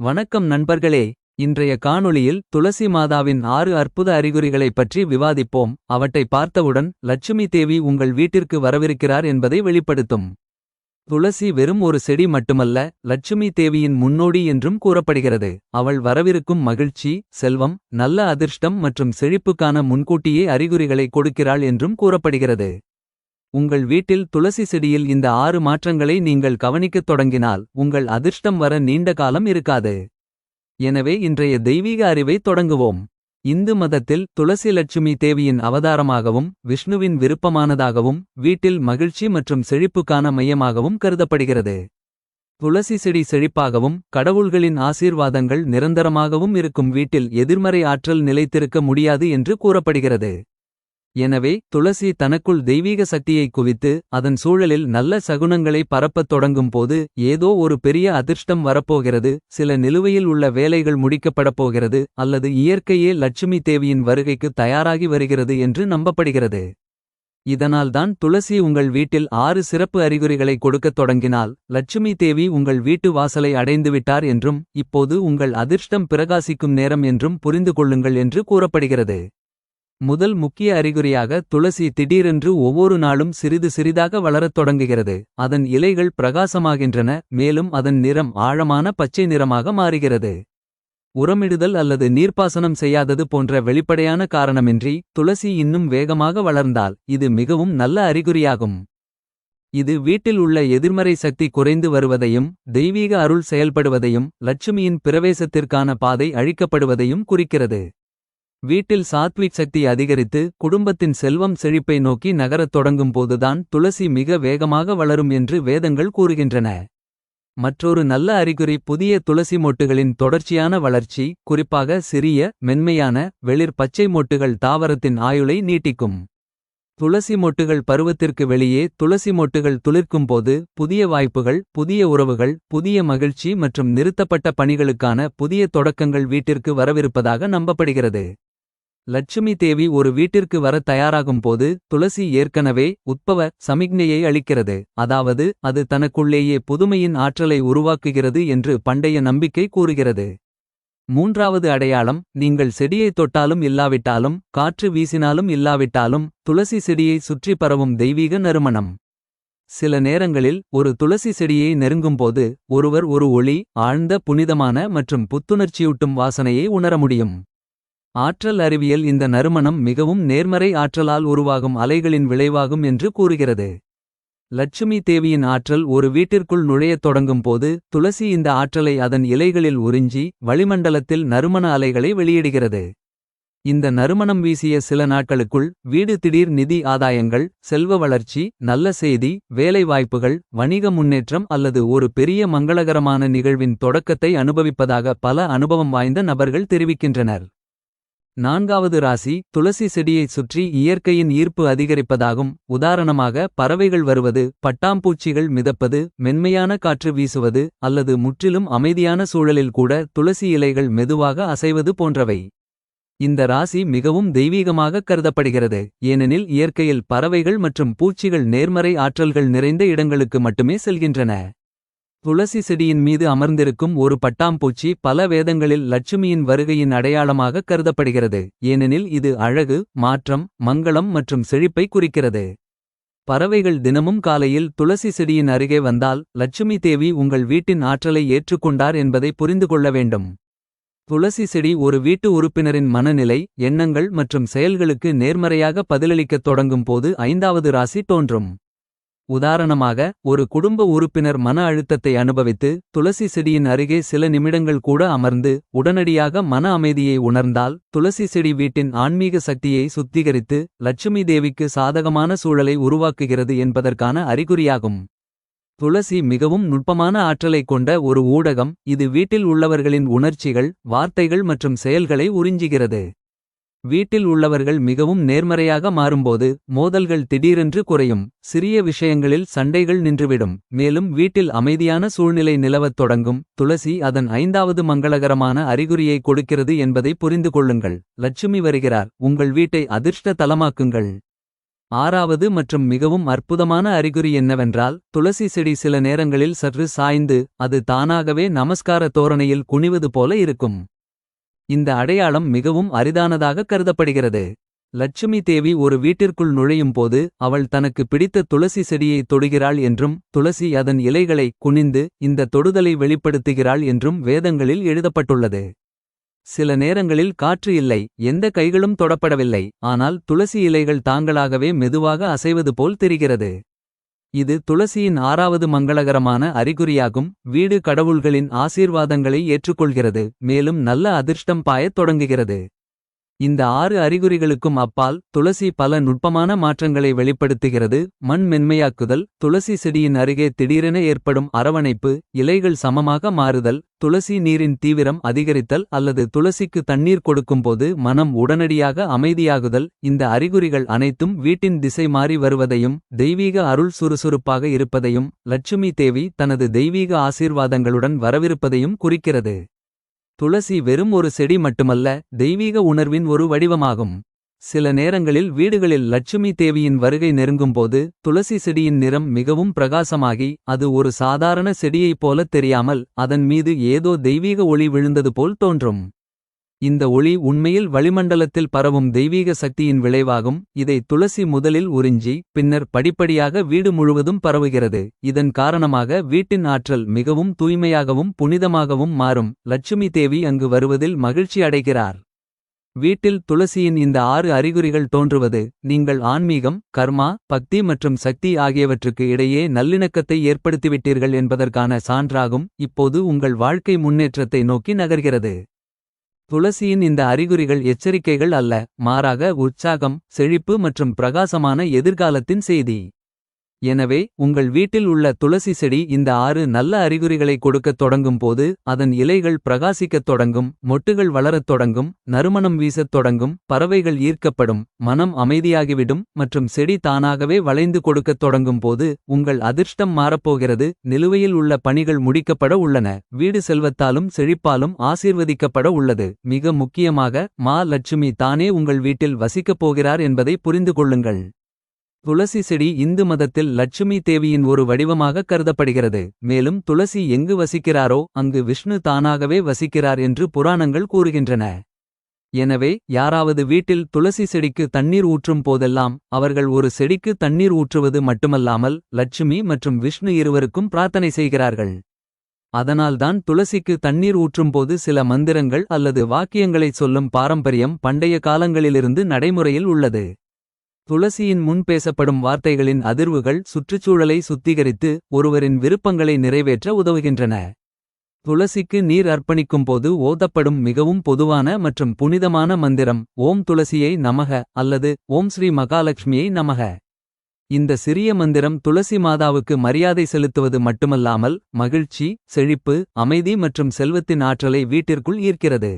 வணக்கம் நண்பர்களே இன்றைய காணொளியில் துளசி மாதாவின் ஆறு அற்புத அறிகுறிகளைப் பற்றி விவாதிப்போம். அவற்றை பார்த்தவுடன் லட்சுமி தேவி உங்கள் வீட்டிற்கு வரவிருக்கிறார் என்பதை வெளிப்படுத்தும். துளசி வெறும் ஒரு செடி மட்டுமல்ல லட்சுமி தேவியின் முன்னோடி என்றும் கூறப்படுகிறது. அவள் வரவிருக்கும் மகிழ்ச்சி செல்வம் நல்ல அதிர்ஷ்டம் மற்றும் செழிப்புக்கான முன்கூட்டியே அறிகுறிகளை கொடுக்கிறாள் என்றும் கூறப்படுகிறது. உங்கள் வீட்டில் துளசி செடியில் இந்த ஆறு மாற்றங்களை நீங்கள் கவனிக்கத் தொடங்கினால் உங்கள் அதிர்ஷ்டம் வர நீண்ட காலம் இருக்காது. எனவே இன்றைய தெய்வீக அறிவை தொடங்குவோம். இந்து மதத்தில் துளசி லட்சுமி தேவியின் அவதாரமாகவும் விஷ்ணுவின் விருப்பமானதாகவும் வீட்டில் மகிழ்ச்சி மற்றும் செழிப்புக்கான மையமாகவும் கருதப்படுகிறது. துளசி செடி செழிப்பாகவும் கடவுள்களின் ஆசீர்வாதங்கள் நிரந்தரமாகவும் இருக்கும் வீட்டில் எதிர்மறை ஆற்றல் நிலைத்திருக்க முடியாது என்று கூறப்படுகிறது. எனவே துளசி தனக்குள் தெய்வீக சக்தியை குவித்து அதன் சூழலில் நல்ல சகுனங்களை பரப்பத் தொடங்கும் போது ஏதோ ஒரு பெரிய அதிர்ஷ்டம் வரப்போகிறது. சில நிலுவையில் உள்ள வேலைகள் முடிக்கப்படப் போகிறது அல்லது இயற்கையே லட்சுமி தேவியின் வருகைக்கு தயாராகி வருகிறது என்று நம்பப்படுகிறது. இதனால்தான் துளசி உங்கள் வீட்டில் ஆறு சிறப்பு அறிகுறிகளை கொடுக்கத் தொடங்கினால் லட்சுமி தேவி உங்கள் வீட்டு வாசலை அடைந்துவிட்டார் என்றும் இப்போது உங்கள் அதிர்ஷ்டம் பிரகாசிக்கும் நேரம் என்றும் புரிந்து கொள்ளுங்கள் என்று கூறப்படுகிறது. முதல் முக்கிய அறிகுறியாக துளசி திடீரென்று ஒவ்வொரு நாளும் சிறிது சிறிதாக வளரத் தொடங்குகிறது. அதன் இலைகள் பிரகாசமாகின்றன மேலும் அதன் நிறம் ஆழமான பச்சை நிறமாக மாறுகிறது. உரமிடுதல் அல்லது நீர்ப்பாசனம் செய்யாதது போன்ற வெளிப்படையான காரணமின்றி துளசி இன்னும் வேகமாக வளர்ந்தால் இது மிகவும் நல்ல அறிகுறியாகும். இது வீட்டில் உள்ள எதிர்மறை சக்தி குறைந்து வருவதையும் தெய்வீக அருள் செயல்படுவதையும் லட்சுமியின் பிரவேசத்திற்கான பாதை அழிக்கப்படுவதையும் குறிக்கிறது. வீட்டில் சாத்விக் சக்தி அதிகரித்து குடும்பத்தின் செல்வம் செழிப்பை நோக்கி நகரத் தொடங்கும் போதுதான் துளசி மிக வேகமாக வளரும் என்று வேதங்கள் கூறுகின்றன. மற்றொரு நல்ல அறிகுறி புதிய துளசி மொட்டுகளின் தொடர்ச்சியான வளர்ச்சி குறிப்பாக சிறிய மென்மையான வெளிர் பச்சை மொட்டுகள் தாவரத்தின் ஆயுளை நீட்டிக்கும். துளசி மொட்டுகள் பருவத்திற்கு வெளியே துளசி மொட்டுகள் துளிர்க்கும் போது புதிய வாய்ப்புகள் புதிய உறவுகள் புதிய மகிழ்ச்சி மற்றும் நிறுத்தப்பட்ட பணிகளுக்கான புதிய தொடக்கங்கள் வீட்டிற்கு வரவிருப்பதாக நம்பப்படுகிறது. லட்சுமி தேவி ஒரு வீட்டிற்கு வர தயாராகும் போது துளசி ஏற்கனவே உட்பவ சமிக்ஞையை அளிக்கிறது. அதாவது அது தனக்குள்ளேயே புதுமையின் ஆற்றலை உருவாக்குகிறது என்று பண்டைய நம்பிக்கை கூறுகிறது. மூன்றாவது அடையாளம் நீங்கள் செடியை தொட்டாலும் இல்லாவிட்டாலும் காற்று வீசினாலும் இல்லாவிட்டாலும் துளசி செடியை சுற்றி பரவும் தெய்வீக நறுமணம். சில நேரங்களில் ஒரு துளசி செடியை நெருங்கும்போது ஒருவர் ஒரு ஒளி ஆழ்ந்த புனிதமான மற்றும் புத்துணர்ச்சியூட்டும் வாசனையை உணர முடியும். ஆற்றல் அறிவியல் இந்த நறுமணம் மிகவும் நேர்மறை ஆற்றலால் உருவாகும் அலைகளின் விளைவாகும் என்று கூறுகிறது. லட்சுமி தேவியின் ஆற்றல் ஒரு வீட்டிற்குள் நுழையத் தொடங்கும் போது துளசி இந்த ஆற்றலை அதன் இலைகளில் உறிஞ்சி வளிமண்டலத்தில் நறுமண அலைகளை வெளியிடுகிறது. இந்த நறுமணம் வீசிய சில நாட்களுக்குள் வீடு திடீர் நிதி ஆதாயங்கள் செல்வ வளர்ச்சி நல்ல செய்தி வேலைவாய்ப்புகள் வணிக முன்னேற்றம் அல்லது ஒரு பெரிய மங்களகரமான நிகழ்வின் தொடக்கத்தை அனுபவிப்பதாக பல அனுபவம் வாய்ந்த நபர்கள் தெரிவிக்கின்றனர். நான்காவது ராசி துளசி செடியைச் சுற்றி இயற்கையின் ஈர்ப்பு அதிகரிப்பதாகும். உதாரணமாக பறவைகள் வருவது பட்டாம்பூச்சிகள் மிதப்பது மென்மையான காற்று வீசுவது அல்லது முற்றிலும் அமைதியான சூழலில் கூட துளசி இலைகள் மெதுவாக அசைவது போன்றவை. இந்த ராசி மிகவும் தெய்வீகமாக கருதப்படுகிறது. ஏனெனில் இயற்கையில் பறவைகள் மற்றும் பூச்சிகள் நேர்மறை ஆற்றல்கள் நிறைந்த இடங்களுக்கு மட்டுமே செல்கின்றன. துளசி செடியின் மீது அமர்ந்திருக்கும் ஒரு பட்டாம்பூச்சி பல வேதங்களில் லட்சுமியின் வருகையின் அடையாளமாக கருதப்படுகிறது. ஏனெனில் இது அழகு மாற்றம் மங்களம் மற்றும் செழிப்பை குறிக்கிறது. பறவைகள் தினமும் காலையில் துளசி செடியின் அருகே வந்தால் லட்சுமி தேவி உங்கள் வீட்டின் ஆற்றலை ஏற்றுக்கொண்டார் என்பதை புரிந்து கொள்ள வேண்டும். துளசி செடி ஒரு வீட்டு உறுப்பினரின் மனநிலை எண்ணங்கள் மற்றும் செயல்களுக்கு நேர்மறையாக பதிலளிக்கத் தொடங்கும் போது ஐந்தாவது ராசி தோன்றும். உதாரணமாக ஒரு குடும்ப உறுப்பினர் மன அழுத்தத்தை அனுபவித்து துளசி செடியின் அருகே சில நிமிடங்கள் கூட அமர்ந்து உடனடியாக மன அமைதியை உணர்ந்தால் துளசி செடி வீட்டின் ஆன்மீக சக்தியை சுத்திகரித்து லட்சுமி தேவிக்கு சாதகமான சூழலை உருவாக்குகிறது என்பதற்கான அறிகுறியாகும். துளசி மிகவும் நுட்பமான ஆற்றலைக் கொண்ட ஒரு ஊடகம் இது வீட்டில் உள்ளவர்களின் உணர்ச்சிகள் வார்த்தைகள் மற்றும் செயல்களை உறிஞ்சுகிறது. வீட்டில் உள்ளவர்கள் மிகவும் நேர்மறையாக மாறும்போது மோதல்கள் திடீரென்று குறையும். சிறிய விஷயங்களில் சண்டைகள் நின்றுவிடும். மேலும் வீட்டில் அமைதியான சூழ்நிலை நிலவத் தொடங்கும். துளசி அதன் ஐந்தாவது மங்களகரமான அறிகுறியை கொடுக்கிறது என்பதை புரிந்து கொள்ளுங்கள். லட்சுமி வருகிறார். உங்கள் வீட்டை அதிர்ஷ்ட தலமாக்குங்கள் ஆறாவது மற்றும் மிகவும் அற்புதமான அறிகுறி என்னவென்றால் துளசி செடி சில நேரங்களில் சற்று சாய்ந்து அது தானாகவே நமஸ்கார தோரணையில் குனிவது போல இருக்கும். இந்த அடையாளம் மிகவும் அரிதானதாக கருதப்படுகிறது. லட்சுமி தேவி ஒரு வீட்டிற்குள் நுழையும் போது அவள் தனக்கு பிடித்த துளசி செடியை தொடுகிறாள் என்றும் துளசி அதன் இலைகளை குனிந்து இந்த தொடுதலை வெளிப்படுத்துகிறாள் என்றும் வேதங்களில் எழுதப்பட்டுள்ளது. சில நேரங்களில் காற்று இல்லை எந்த கைகளும் தொடப்படவில்லை ஆனால் துளசி இலைகள் தாங்களாகவே மெதுவாக அசைவது போல் தெரிகிறது. இது துளசியின் ஆறாவது மங்களகரமான அறிகுறியாகும். வீடு கடவுள்களின் ஆசீர்வாதங்களை ஏற்றுக்கொள்கிறது மேலும் நல்ல அதிர்ஷ்டம் பாயத் தொடங்குகிறது. இந்த ஆறு அறிகுறிகளுக்கும் அப்பால் துளசி பல நுட்பமான மாற்றங்களை வெளிப்படுத்துகிறது. மண் மென்மையாக்குதல் துளசி செடியின் அருகே திடீரென ஏற்படும் அரவணைப்பு இலைகள் சமமாக மாறுதல் துளசி நீரின் தீவிரம் அதிகரித்தல் அல்லது துளசிக்கு தண்ணீர் கொடுக்கும்போது மனம் உடனடியாக அமைதியாகுதல். இந்த அறிகுறிகள் அனைத்தும் வீட்டின் திசை மாறி வருவதையும் தெய்வீக அருள் சுறுசுறுப்பாக இருப்பதையும் லட்சுமி தேவி தனது தெய்வீக ஆசீர்வாதங்களுடன் வரவிருப்பதையும் குறிக்கிறது. துளசி வெறும் ஒரு செடி மட்டுமல்ல தெய்வீக உணர்வின் ஒரு வடிவமாகும். சில நேரங்களில் வீடுகளில் லட்சுமி தேவியின் வருகை நெருங்கும்போது துளசி செடியின் நிறம் மிகவும் பிரகாசமாகி அது ஒரு சாதாரண செடியைப் போலத் தெரியாமல் அதன் மீது ஏதோ தெய்வீக ஒளி விழுந்தது போல் தோன்றும். இந்த ஒளி உண்மையில் வளிமண்டலத்தில் பரவும் தெய்வீக சக்தியின் விளைவாகும். இதை துளசி முதலில் உறிஞ்சி பின்னர் படிப்படியாக வீடு முழுவதும் பரவுகிறது. இதன் காரணமாக வீட்டின் ஆற்றல் மிகவும் தூய்மையாகவும் புனிதமாகவும் மாறும். லட்சுமி தேவி அங்கு வருவதில் மகிழ்ச்சி அடைகிறார். வீட்டில் துளசியின் இந்த ஆறு அறிகுறிகள் தோன்றுவது நீங்கள் ஆன்மீகம் கர்மா பக்தி மற்றும் சக்தி ஆகியவற்றுக்கு இடையே நல்லிணக்கத்தை ஏற்படுத்திவிட்டீர்கள் என்பதற்கான சான்றாகும். இப்போது உங்கள் வாழ்க்கை முன்னேற்றத்தை நோக்கி நகர்கிறது. துளசியின் இந்த அறிகுறிகள் எச்சரிக்கைகள் அல்ல மாறாக உற்சாகம் செழிப்பு மற்றும் பிரகாசமான எதிர்காலத்தின் செய்தி. எனவே உங்கள் வீட்டில் உள்ள துளசி செடி இந்த ஆறு நல்ல அறிகுறிகளை கொடுக்கத் தொடங்கும் போது அதன் இலைகள் பிரகாசிக்கத் தொடங்கும் மொட்டுகள் வளரத் தொடங்கும் நறுமணம் வீசத் தொடங்கும் பறவைகள் ஈர்க்கப்படும் மனம் அமைதியாகிவிடும் மற்றும் செடி தானாகவே வளைந்து கொடுக்கத் தொடங்கும் போது உங்கள் அதிர்ஷ்டம் மாறப்போகிறது நிலுவையில் உள்ள பணிகள் முடிக்கப்பட உள்ளன வீடு செல்வத்தாலும் செழிப்பாலும் ஆசீர்வதிக்கப்பட உள்ளது. மிக முக்கியமாக மா லட்சுமி தானே உங்கள் வீட்டில் வசிக்கப் போகிறார் என்பதை புரிந்து கொள்ளுங்கள். துளசி செடி இந்து மதத்தில் லட்சுமி தேவியின் ஒரு வடிவமாக கருதப்படுகிறது. மேலும் துளசி எங்கு வசிக்கிறாரோ அங்கு விஷ்ணு தானாகவே வசிக்கிறார் என்று புராணங்கள் கூறுகின்றன. எனவே யாராவது வீட்டில் துளசி செடிக்கு தண்ணீர் ஊற்றும் போதெல்லாம் அவர்கள் ஒரு செடிக்கு தண்ணீர் ஊற்றுவது மட்டுமல்லாமல் லட்சுமி மற்றும் விஷ்ணு இருவருக்கும் பிரார்த்தனை செய்கிறார்கள். அதனால்தான் துளசிக்கு தண்ணீர் ஊற்றும்போது சில மந்திரங்கள் அல்லது வாக்கியங்களைச் சொல்லும் பாரம்பரியம் பண்டைய காலங்களிலிருந்து நடைமுறையில் உள்ளது. துளசியின் முன் பேசப்படும் வார்த்தைகளின் அதிர்வுகள் சுற்றுச்சூழலை சுத்திகரித்து ஒருவரின் விருப்பங்களை நிறைவேற்ற உதவுகின்றன. துளசிக்கு நீர் அர்ப்பணிக்கும் போது ஓதப்படும் மிகவும் பொதுவான மற்றும் புனிதமான மந்திரம் ஓம் துளசியை நமக அல்லது ஓம் ஸ்ரீ மகாலட்சுமியை நமக இந்த சிறிய மந்திரம் துளசி மாதாவுக்கு மரியாதை செலுத்துவது மட்டுமல்லாமல் மகிழ்ச்சி செழிப்பு அமைதி மற்றும் செல்வத்தின் ஆற்றலை வீட்டிற்குள் ஈர்க்கிறது.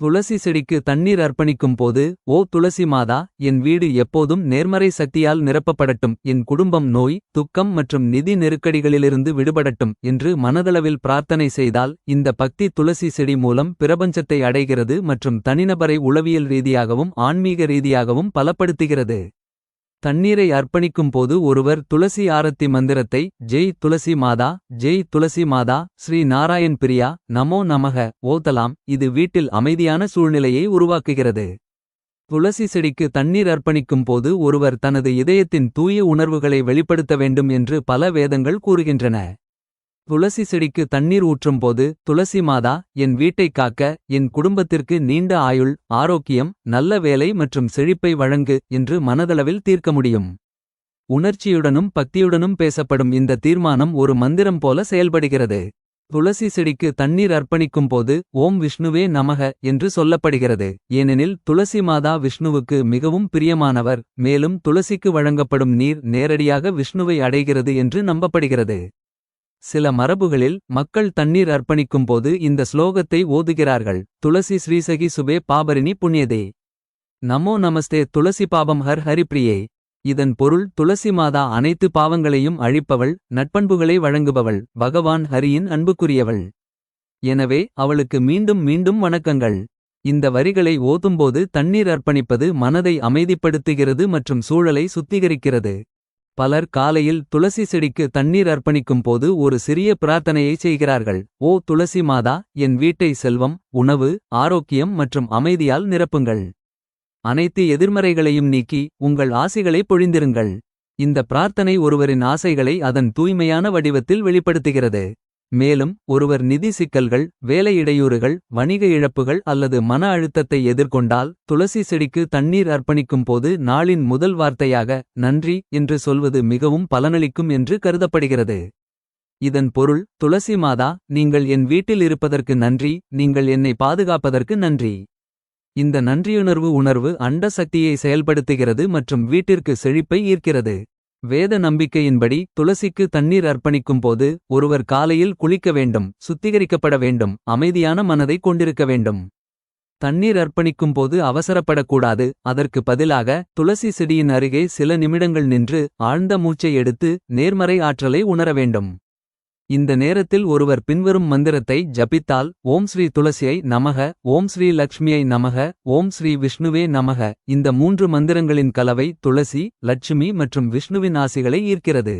துளசி செடிக்கு தண்ணீர் அர்ப்பணிக்கும் போது ஓ துளசி மாதா என் வீடு எப்போதும் நேர்மறை சக்தியால் நிரப்பப்படட்டும் என் குடும்பம் நோய் துக்கம் மற்றும் நிதி நெருக்கடிகளிலிருந்து விடுபடட்டும் என்று மனதளவில் பிரார்த்தனை செய்தால் இந்த பக்தி துளசி செடி மூலம் பிரபஞ்சத்தை அடைகிறது மற்றும் தனிநபரை உளவியல் ரீதியாகவும் ஆன்மீக ரீதியாகவும் பலப்படுத்துகிறது. தண்ணீரை அர்ப்பணிக்கும் போது ஒருவர் துளசி ஆரத்தி மந்திரத்தை ஜெய் துளசி மாதா ஜெய் துளசி மாதா ஸ்ரீ நாராயண் பிரியா நமோ நமக ஓதலாம் இது வீட்டில் அமைதியான சூழ்நிலையை உருவாக்குகிறது. துளசி செடிக்கு தண்ணீர் அர்ப்பணிக்கும் போது ஒருவர் தனது இதயத்தின் தூய உணர்வுகளை வெளிப்படுத்த வேண்டும் என்று பல வேதங்கள் கூறுகின்றன. துளசி செடிக்கு தண்ணீர் ஊற்றும்போது துளசி மாதா என் வீட்டைக் காக்க என் குடும்பத்திற்கு நீண்ட ஆயுள் ஆரோக்கியம் நல்ல வேலை மற்றும் செழிப்பை வழங்கு என்று மனதளவில் தீர்க்க முடியும். உணர்ச்சியுடனும் பக்தியுடனும் பேசப்படும் இந்த தீர்மானம் ஒரு மந்திரம் போல செயல்படுகிறது. துளசி செடிக்கு தண்ணீர் அர்ப்பணிக்கும் போது ஓம் விஷ்ணுவே நமக என்று சொல்லப்படுகிறது. ஏனெனில் துளசி மாதா விஷ்ணுவுக்கு மிகவும் பிரியமானவர் மேலும் துளசிக்கு வழங்கப்படும் நீர் நேரடியாக விஷ்ணுவை அடைகிறது என்று நம்பப்படுகிறது. சில மரபுகளில் மக்கள் தண்ணீர் அர்ப்பணிக்கும் போது இந்த ஸ்லோகத்தை ஓதுகிறார்கள். துளசி ஸ்ரீசகி சுபே பாபரினி புண்ணியதே. நமோ நமஸ்தே துளசி பாபம் ஹர் ஹரிப்ரியே இதன் பொருள் துளசி மாதா அனைத்து பாவங்களையும் அழிப்பவள் நட்பண்புகளை வழங்குபவள் பகவான் ஹரியின் அன்புக்குரியவள். எனவே அவளுக்கு மீண்டும் மீண்டும் வணக்கங்கள். இந்த வரிகளை ஓதும்போது தண்ணீர் அர்ப்பணிப்பது மனதை அமைதிப்படுத்துகிறது மற்றும் சூழலை சுத்திகரிக்கிறது. பலர் காலையில் துளசி செடிக்கு தண்ணீர் அர்ப்பணிக்கும் போது ஒரு சிறிய பிரார்த்தனையை செய்கிறார்கள். ஓ துளசி மாதா என் வீட்டை செல்வம் உணவு ஆரோக்கியம் மற்றும் அமைதியால் நிரப்புங்கள். அனைத்து எதிர்மறைகளையும் நீக்கி உங்கள் ஆசைகளை பொழிந்திருங்கள். இந்த பிரார்த்தனை ஒருவரின் ஆசைகளை அதன் தூய்மையான வடிவத்தில் வெளிப்படுத்துகிறது. மேலும் ஒருவர் நிதி சிக்கல்கள் வேலை இடையூறுகள் வணிக இழப்புகள் அல்லது மன அழுத்தத்தை எதிர்கொண்டால் துளசி செடிக்கு தண்ணீர் அர்ப்பணிக்கும் போது நாளின் முதல் வார்த்தையாக நன்றி என்று சொல்வது மிகவும் பலனளிக்கும் என்று கருதப்படுகிறது. இதன் பொருள் துளசி மாதா நீங்கள் என் வீட்டில் இருப்பதற்கு நன்றி நீங்கள் என்னை பாதுகாப்பதற்கு நன்றி. இந்த நன்றியுணர்வு உணர்வு அண்ட சக்தியை செயல்படுத்துகிறது மற்றும் வீட்டிற்கு செழிப்பை ஈர்க்கிறது. வேத நம்பிக்கையின்படி துளசிக்கு தண்ணீர் அர்ப்பணிக்கும் போது ஒருவர் காலையில் குளிக்க வேண்டும் சுத்திகரிக்கப்பட வேண்டும் அமைதியான மனதை கொண்டிருக்க வேண்டும். தண்ணீர் அர்ப்பணிக்கும் போது அவசரப்படக்கூடாது அதற்கு பதிலாக துளசி செடியின் அருகே சில நிமிடங்கள் நின்று ஆழ்ந்த மூச்சை எடுத்து நேர்மறை ஆற்றலை உணர வேண்டும். இந்த நேரத்தில் ஒருவர் பின்வரும் மந்திரத்தை ஜபித்தால் ஓம் ஸ்ரீ துளசியை நமக ஓம் ஸ்ரீ லக்ஷ்மியை நமக ஓம் ஸ்ரீ விஷ்ணுவே நமக இந்த மூன்று மந்திரங்களின் கலவை துளசி லட்சுமி மற்றும் விஷ்ணுவின் ஆசிகளை ஈர்க்கிறது.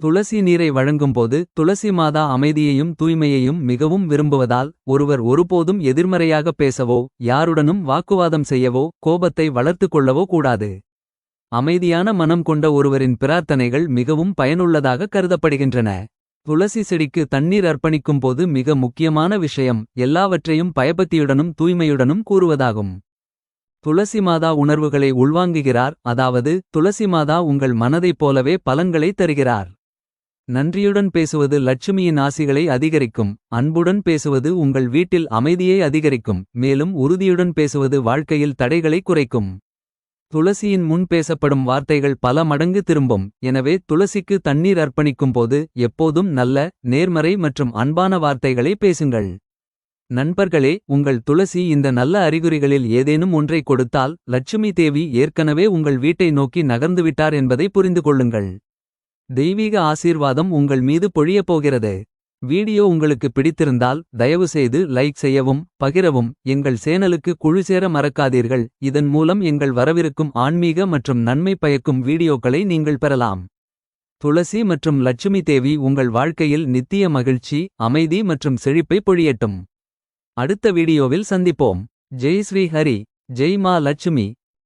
துளசி நீரை வழங்கும்போது துளசி மாதா அமைதியையும் தூய்மையையும் மிகவும் விரும்புவதால் ஒருவர் ஒருபோதும் எதிர்மறையாக பேசவோ யாருடனும் வாக்குவாதம் செய்யவோ கோபத்தை வளர்த்துக் கொள்ளவோ கூடாது. அமைதியான மனம் கொண்ட ஒருவரின் பிரார்த்தனைகள் மிகவும் பயனுள்ளதாக கருதப்படுகின்றன. துளசி செடிக்கு தண்ணீர் அர்ப்பணிக்கும் போது மிக முக்கியமான விஷயம் எல்லாவற்றையும் பயபக்தியுடனும் தூய்மையுடனும் கூறுவதாகும். துளசி மாதா உணர்வுகளை உள்வாங்குகிறார் அதாவது துளசி மாதா உங்கள் மனதைப் போலவே பலன்களை தருகிறார். நன்றியுடன் பேசுவது லட்சுமியின் ஆசிகளை அதிகரிக்கும் அன்புடன் பேசுவது உங்கள் வீட்டில் அமைதியை அதிகரிக்கும் மேலும் உறுதியுடன் பேசுவது வாழ்க்கையில் தடைகளை குறைக்கும். துளசியின் முன் பேசப்படும் வார்த்தைகள் பல மடங்கு திரும்பும் எனவே துளசிக்கு தண்ணீர் அர்ப்பணிக்கும் போது எப்போதும் நல்ல நேர்மறை மற்றும் அன்பான வார்த்தைகளை பேசுங்கள். நண்பர்களே உங்கள் துளசி இந்த நல்ல அறிகுறிகளில் ஏதேனும் ஒன்றை கொடுத்தால் லட்சுமி தேவி ஏற்கனவே உங்கள் வீட்டை நோக்கி நகர்ந்துவிட்டார் என்பதை புரிந்து கொள்ளுங்கள். தெய்வீக ஆசீர்வாதம் உங்கள் மீது பொழியப் போகிறது. வீடியோ உங்களுக்கு பிடித்திருந்தால் தயவுசெய்து லைக் செய்யவும் பகிரவும் எங்கள் சேனலுக்கு குழு சேர மறக்காதீர்கள் இதன் மூலம் எங்கள் வரவிருக்கும் ஆன்மீக மற்றும் நன்மை பயக்கும் வீடியோக்களை நீங்கள் பெறலாம். துளசி மற்றும் லட்சுமி தேவி உங்கள் வாழ்க்கையில் நித்திய மகிழ்ச்சி அமைதி மற்றும் செழிப்பை பொழியட்டும். அடுத்த வீடியோவில் சந்திப்போம் ஜெய் ஸ்ரீ ஹரி ஜெய் மா லட்சுமி